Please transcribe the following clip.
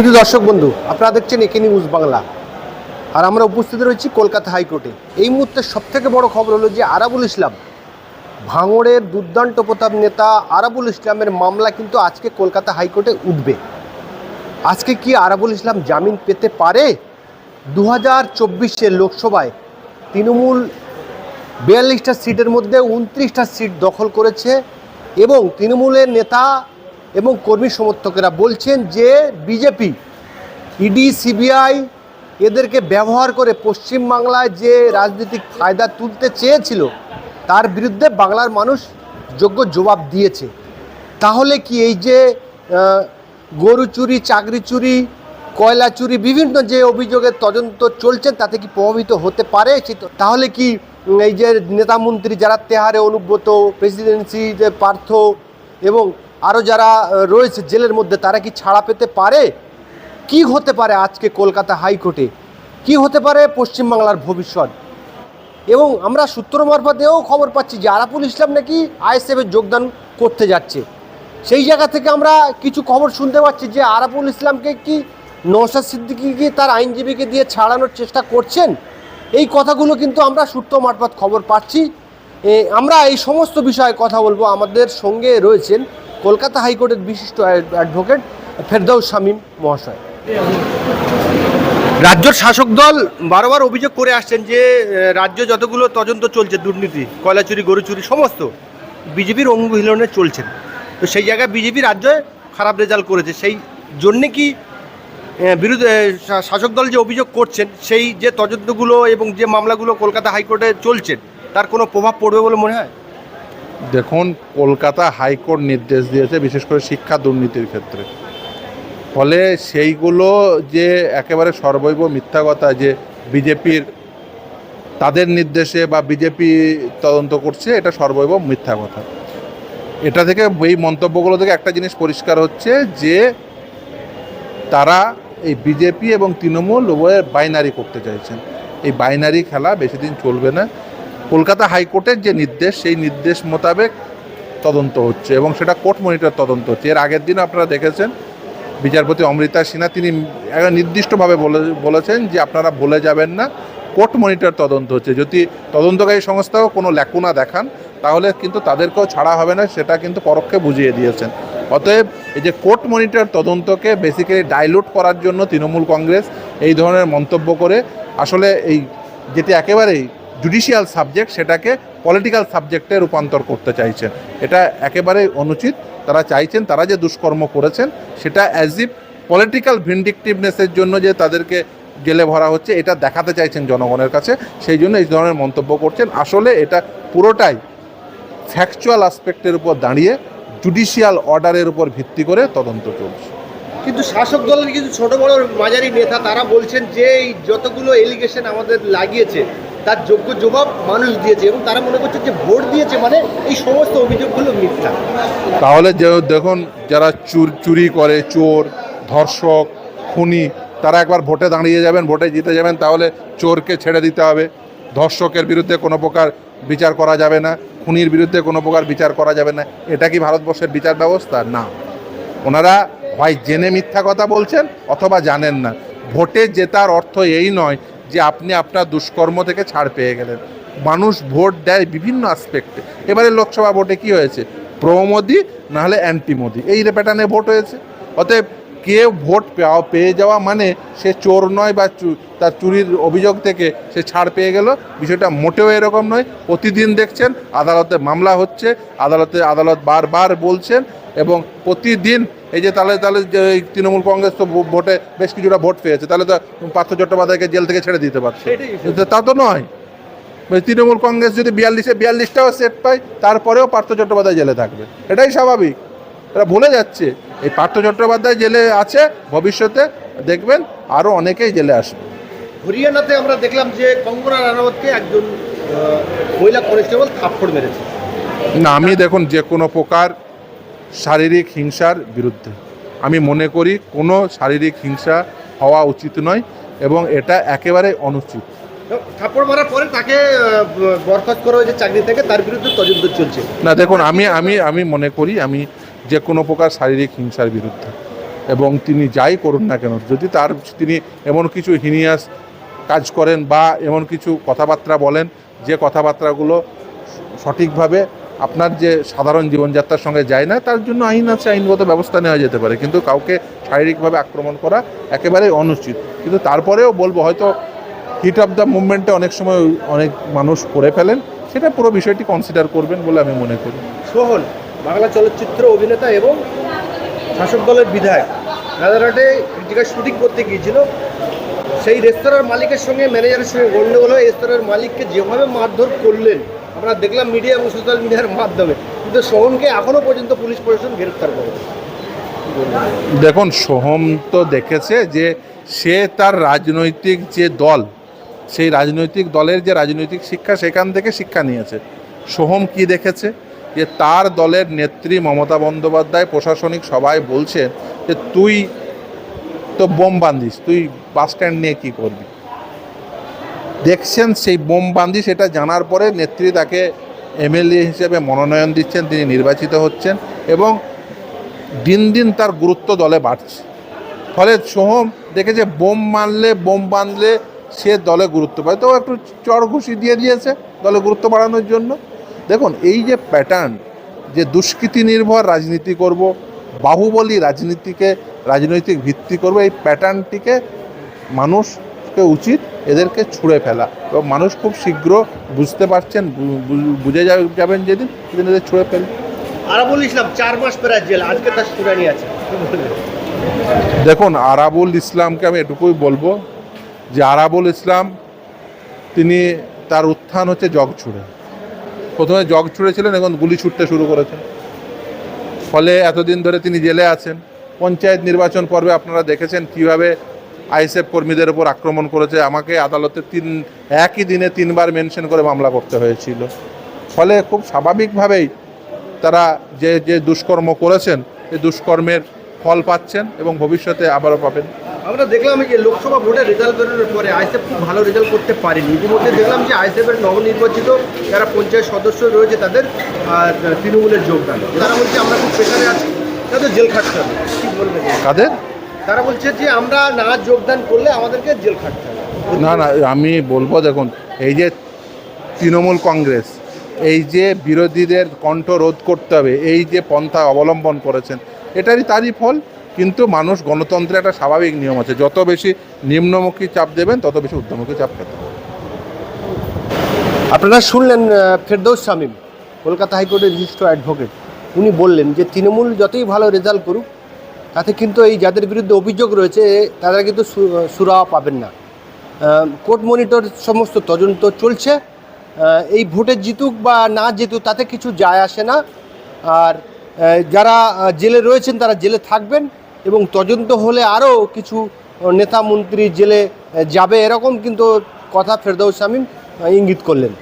শুধু দর্শক বন্ধু, আপনারা দেখছেন একে নিউজ বাংলা। আর আমরা উপস্থিত রয়েছি কলকাতা হাইকোর্টে। এই মুহূর্তে সবথেকে বড় খবর হলো যে আরাবুল ইসলাম, ভাঙড়ের দুর্দান্ত প্রতাপ নেতা আরাবুল ইসলামের মামলা কিন্তু আজকে কলকাতা হাইকোর্টে উঠবে। আজকে কি আরাবুল ইসলাম জামিন পেতে পারে? দু হাজার চব্বিশের লোকসভায় তৃণমূল বিয়াল্লিশটা সিটের মধ্যে উনত্রিশটা সিট দখল করেছে এবং তৃণমূলের নেতা এবং কর্মী সমর্থকেরা বলছেন যে বিজেপি, ইডি, সিবিআই এদেরকে ব্যবহার করে পশ্চিমবাংলায় যে রাজনৈতিক ফায়দা তুলতে চেয়েছিল, তার বিরুদ্ধে বাংলার মানুষ যোগ্য জবাব দিয়েছে। তাহলে কি এই যে গরু চুরি, চাকরি চুরি, কয়লা চুরি, বিভিন্ন যে অভিযোগের তদন্ত চলছে, তাতে কি প্রভাবিত হতে পারে? তাহলে কি এই যে নেতা মন্ত্রী যারা তেহারে অনুব্রত প্রেসিডেন্সি যে পার্থ এবং আরও যারা রয়েছে জেলের মধ্যে, তারা কি ছাড়া পেতে পারে? কি হতে পারে আজকে কলকাতা হাইকোর্টে? কি হতে পারে পশ্চিমবাংলার ভবিষ্যৎ? এবং আমরা সূত্র মারফতেও খবর পাচ্ছি যে আরাফুল ইসলাম নাকি আইএসএফে যোগদান করতে যাচ্ছে। সেই জায়গা থেকে আমরা কিছু খবর শুনতে পাচ্ছি যে আরাফুল ইসলামকে কি নৌসাদ সিদ্দিকি কি তার আইনজীবীকে দিয়ে ছাড়ানোর চেষ্টা করছেন? এই কথাগুলো কিন্তু আমরা সূত্র মারফত খবর পাচ্ছি। আমরা এই সমস্ত বিষয়ে কথা বলব। আমাদের সঙ্গে রয়েছেন কলকাতা হাইকোর্টের বিশিষ্ট অ্যাডভোকেট ফেরদাউস শামীম মহাশয়। রাজ্যের শাসক দল বারবার অভিযোগ করে আসছেন যে রাজ্য যতগুলো তদন্ত চলছে, দুর্নীতি কয়লা চুরি গরু চুরি সমস্ত বিজেপির অঙ্গহিলনে চলছেন তো সেই জায়গায় বিজেপি রাজ্যে খারাপ রেজাল্ট করেছে। সেই জন্যে কি বিরোধী শাসক দল যে অভিযোগ করছেন, সেই যে তদন্তগুলো এবং যে মামলাগুলো কলকাতা হাইকোর্টে চলছেন তার কোনো প্রভাব পড়বে বলে মনে হয়? দেখুন, কলকাতা হাইকোর্ট নির্দেশ দিয়েছে বিশেষ করে শিক্ষা দুর্নীতির ক্ষেত্রে। ফলে সেইগুলো যে একেবারে সর্বৈব মিথ্যা কথা যে বিজেপির তাদের নির্দেশে বা বিজেপি তদন্ত করছে, এটা সর্বৈব মিথ্যা কথা। এটা থেকে, এই মন্তব্যগুলো থেকে একটা জিনিস পরিষ্কার হচ্ছে যে তারা এই বিজেপি এবং তৃণমূল উভয়ের বাইনারি করতে চাইছেন। এই বাইনারি খেলা বেশি দিন চলবে না। কলকাতা হাইকোর্টের যে নির্দেশ, সেই নির্দেশ মোতাবেক তদন্ত হচ্ছে এবং সেটা কোর্ট মনিটর তদন্ত হচ্ছে। এর আগের দিন আপনারা দেখেছেন, বিচারপতি অমৃতা সিনহা তিনি নির্দিষ্টভাবে বলে, বলেছেন যে আপনারা বলে যাবেন না, কোর্ট মনিটর তদন্ত হচ্ছে। যদি তদন্তকারী সংস্থাও কোনো ল্যাকুনা দেখান, তাহলে কিন্তু তাদেরকেও ছাড়া হবে না, সেটা কিন্তু পরোক্ষে বুঝিয়ে দিয়েছেন। অতএব এই যে কোর্ট মনিটর তদন্তকে বেসিক্যালি ডাইলুট করার জন্য তৃণমূল কংগ্রেস এই ধরনের মন্তব্য করে, আসলে এই যেটি একেবারেই জুডিশিয়াল সাবজেক্ট সেটাকে পলিটিক্যাল সাবজেক্টে রূপান্তর করতে চাইছেন এটা একেবারেই অনুচিত। তারা চাইছেন, তারা যে দুষ্কর্ম করেছেন, সেটা অ্যাজ ইফ পলিটিক্যাল ভিন্ডিকটিভনেসের জন্য যে তাদেরকে জেলে ভরা হচ্ছে, এটা দেখাতে চাইছেন জনগণের কাছে। সেই জন্য এই ধরনের মন্তব্য করছেন। আসলে এটা পুরোটাই ফ্যাকচুয়াল আসপেক্টের উপর দাঁড়িয়ে জুডিশিয়াল অর্ডারের উপর ভিত্তি করে তদন্ত চলছে। কিন্তু শাসক দলের কিছু ছোট বড় মাঝারি নেতা, তারা বলছেন যে এই যতগুলো এলিগেশন আমাদের লাগিয়েছে তার যোগ্য জবাব মানুষ দিয়েছে এবং তারা মনে করছে যে ভোট দিয়েছে মানে এই সমস্ত অভিযোগগুলো মিথ্যা। তাহলে যে দেখুন, যারা চুর চুরি করে, চোর, ধর্ষক, খুনি, তারা একবার ভোটে দাঁড়িয়ে যাবেন, ভোটে জিতে যাবেন, তাহলে চোরকে ছেড়ে দিতে হবে। ধর্ষকের বিরুদ্ধে কোনো প্রকার বিচার করা যাবে না, খুনির বিরুদ্ধে কোনো প্রকার বিচার করা যাবে না। এটা কি ভারতবর্ষের বিচার ব্যবস্থা? না। ওনারা হয় জেনে মিথ্যা কথা বলছেন অথবা জানেন না। ভোটে জেতার অর্থ এই নয় যে আপনি আপনার দুষ্কর্ম থেকে ছাড় পেয়ে গেলেন। মানুষ ভোট দেয় বিভিন্ন আসপেক্টে এবারে লোকসভা ভোটে কি হয়েছে? প্রো মোদি নাহলে অ্যান্টি মোদি এই প্যাটার্নে ভোট হয়েছে। অতএব কে ভোট পাওয়া, পেয়ে যাওয়া মানে সে চোর নয় বা তার চুরির অভিযোগ থেকে সে ছাড় পেয়ে গেল। বিষয়টা মোটেও এরকম নয়। প্রতিদিন দেখছেন, আদালতে মামলা হচ্ছে, আদালতে আদালত বারবার বলছেন এবং প্রতিদিন এই যে তাহলে তাহলে যে এই তৃণমূল কংগ্রেস তো ভোটে বেশ কিছুটা ভোট পেয়েছে তাহলে তো পার্থ চট্টোপাধ্যায়কে জেল থেকে ছেড়ে দিতে পারছে। তা। তো নয়। তৃণমূল কংগ্রেস যদি বিয়াল্লিশে বিয়াল্লিশটাও সেট পায় তারপরেও পার্থ চট্টোপাধ্যায় জেলে থাকবে। এটাই স্বাভাবিক। এরা ভুলে যাচ্ছে। এই পার্থ চট্টোপাধ্যায় জেলে আছে ভবিষ্যতে দেখবেন আরও অনেকেই জেলে আসবে। হরিয়ানাতে আমরা দেখলাম যে কঙ্গনা রানাওয়াতকে একজন মহিলা কনস্টেবল থাপ্পড় মেরেছে। না আমি দেখুন যে কোনো প্রকার শারীরিক হিংসার বিরুদ্ধে। আমি মনে করি কোনো শারীরিক হিংসা হওয়া উচিত নয় এবং এটা একেবারে অনুচিত। থাপ্পড় মারার পরে তাকে বরখাস্ত করা হয়েছে চাকরি থেকে তার বিরুদ্ধে তদন্ত চলছে। না দেখুন আমি আমি আমি মনে করি আমি যে কোনো প্রকার শারীরিক হিংসার বিরুদ্ধে। এবং তিনি যাই করুন না কেন যদি তার তিনি এমন কিছু হিনিয়াস কাজ করেন বা এমন কিছু কথাবার্তা বলেন যে কথাবার্তাগুলো সঠিকভাবে আপনার যে সাধারণ জীবনযাত্রার সঙ্গে যায় না, তার জন্য আইন আছে, আইনগত ব্যবস্থা নেওয়া যেতে পারে। কিন্তু কাউকে শারীরিকভাবে আক্রমণ করা একেবারেই অনুচিত। কিন্তু তারপরেও বলব, হয়তো হিট অফ দ্য মুভমেন্টে অনেক সময় অনেক মানুষ করে ফেলেন, সেটা পুরো বিষয়টি কনসিডার করবেন বলে আমি মনে করি। সোহন বাংলা চলচ্চিত্র অভিনেতা এবং শাসক দলের বিধায়ক। রাজারহাটে জায়গায় শুটিং করতে গিয়েছিল। সেই রেস্তোরাঁর মালিকের সঙ্গে ম্যানেজারের সঙ্গে গণ্ডগোল হয়ে রেস্তোরাঁর মালিককে যেভাবে মারধর করলেন আমরা দেখলাম মিডিয়া এবং সোশ্যাল মিডিয়ার মাধ্যমে। কিন্তু সোহমকে এখনও পর্যন্ত পুলিশ প্রশাসন গ্রেফতার করে দেখুন, সোহম তো দেখেছে যে সে তার রাজনৈতিক যে দল, সেই রাজনৈতিক দলের যে রাজনৈতিক শিক্ষা, সেখান থেকে শিক্ষা নিয়েছে। সোহম কি দেখেছে? যে তার দলের নেত্রী মমতা বন্দ্যোপাধ্যায় প্রশাসনিক সবাই বলছে যে, তুই তো বোম বাঁধিস তুই বাস স্ট্যান্ড নিয়ে কী করবি? দেখছেন সেই বোম বান্ধিস এটা জানার পরে নেত্রী তাকে এমএলএ হিসেবে মনোনয়ন দিচ্ছেন, তিনি নির্বাচিত হচ্ছেন এবং দিন দিন তার গুরুত্ব দলে বাড়ছে। ফলে সোহম দেখেছে, বোম মারলে, বোম বাঁধলে সে দলে গুরুত্ব পায়। তো একটু চড় ঘুষি দিয়ে দিয়েছে দলে গুরুত্ব বাড়ানোর জন্য। দেখুন, এই যে প্যাটার্ন যে দুষ্কৃতি নির্ভর রাজনীতি করব, বাহুবলী রাজনীতিকে, রাজনৈতিক ভিত্তি করব, এই প্যাটার্নটিকে মানুষকে উচিত এদেরকে ছুঁড়ে ফেলা। এবং মানুষ খুব শীঘ্র বুঝতে পারছেন বুঝে যাবেন যেদিন সেদিন এদের ছুঁড়ে ফেলে আরাবুল ইসলাম চার মাস প্রায় জেল আজকে তার শুনানি আছে। দেখুন আরাবুল ইসলামকে আমি এটুকুই বলব যে আরাবুল ইসলাম তিনি তার উত্থান হচ্ছে জগ ছুঁড়ে। প্রথমে জগ ছুঁড়েছিলেন এখন গুলি ছুটতে শুরু করেছেন। ফলে এতদিন ধরে তিনি জেলে আছেন। পঞ্চায়েত নির্বাচন পর্বে আপনারা দেখেছেন কীভাবে আইএসএফ কর্মীদের উপর আক্রমণ করেছে। আমাকে আদালতে তিন একই দিনে তিনবার মেনশন করে মামলা করতে হয়েছিল। ফলে খুব স্বাভাবিকভাবেই তারা যে যে দুষ্কর্ম করেছেন এই দুষ্কর্মের ফল পাচ্ছেন এবং ভবিষ্যতে আবারও পাবেন। আমরা দেখলাম যে লোকসভা ভোটের রেজাল্ট বেরোনোর পরে আইসেফ খুব ভালো রেজাল্ট করতে পারেনি। ইতিমধ্যে দেখলাম যে আইসেফের নবনির্বাচিত যারা পঞ্চায়েত সদস্য রয়েছে তাদের তৃণমূলের যোগদান। তারা বলছে আমরা খুব প্রেশারে আছি। তাদের জেল খাটতে হবে। কি বলবেন? কাদের তারা বলছে যে আমরা না যোগদান করলে আমাদেরকে জেল খাটতে হবে না না আমি বলব দেখুন এই যে তৃণমূল কংগ্রেস এই যে বিরোধীদের কণ্ঠ রোধ করতে হবে এই যে পন্থা অবলম্বন করেছেন এটারই তারই ফল কিন্তু মানুষ গণতন্ত্রে একটা স্বাভাবিক নিয়ম আছে যত বেশি নিম্নমুখী চাপ দেবেন তত বেশি ঊর্ধ্বমুখী চাপ পেতে হবে। আপনারা শুনলেন ফেরদৌস শামীম কলকাতা হাইকোর্টের রেজিস্ট্রার অ্যাডভোকেট উনি বললেন যে তৃণমূল যতই ভালো রেজাল্ট করুক তাতে কিন্তু এই যাদের বিরুদ্ধে অভিযোগ রয়েছে, তারা কিন্তু সুরাহা পাবেন না। কোর্ট মনিটর সমস্ত তদন্ত চলছে। এই ভোটে জিতুক বা না জিতুক, তাতে কিছু যায় আসে না। আর যারা জেলে রয়েছেন, তারা জেলে থাকবেন এবং তদন্ত হলে আরও কিছু নেতা মন্ত্রী জেলে যাবে। এরকম কিন্তু কথা ফেরদৌস শামীম ইঙ্গিত করলেন।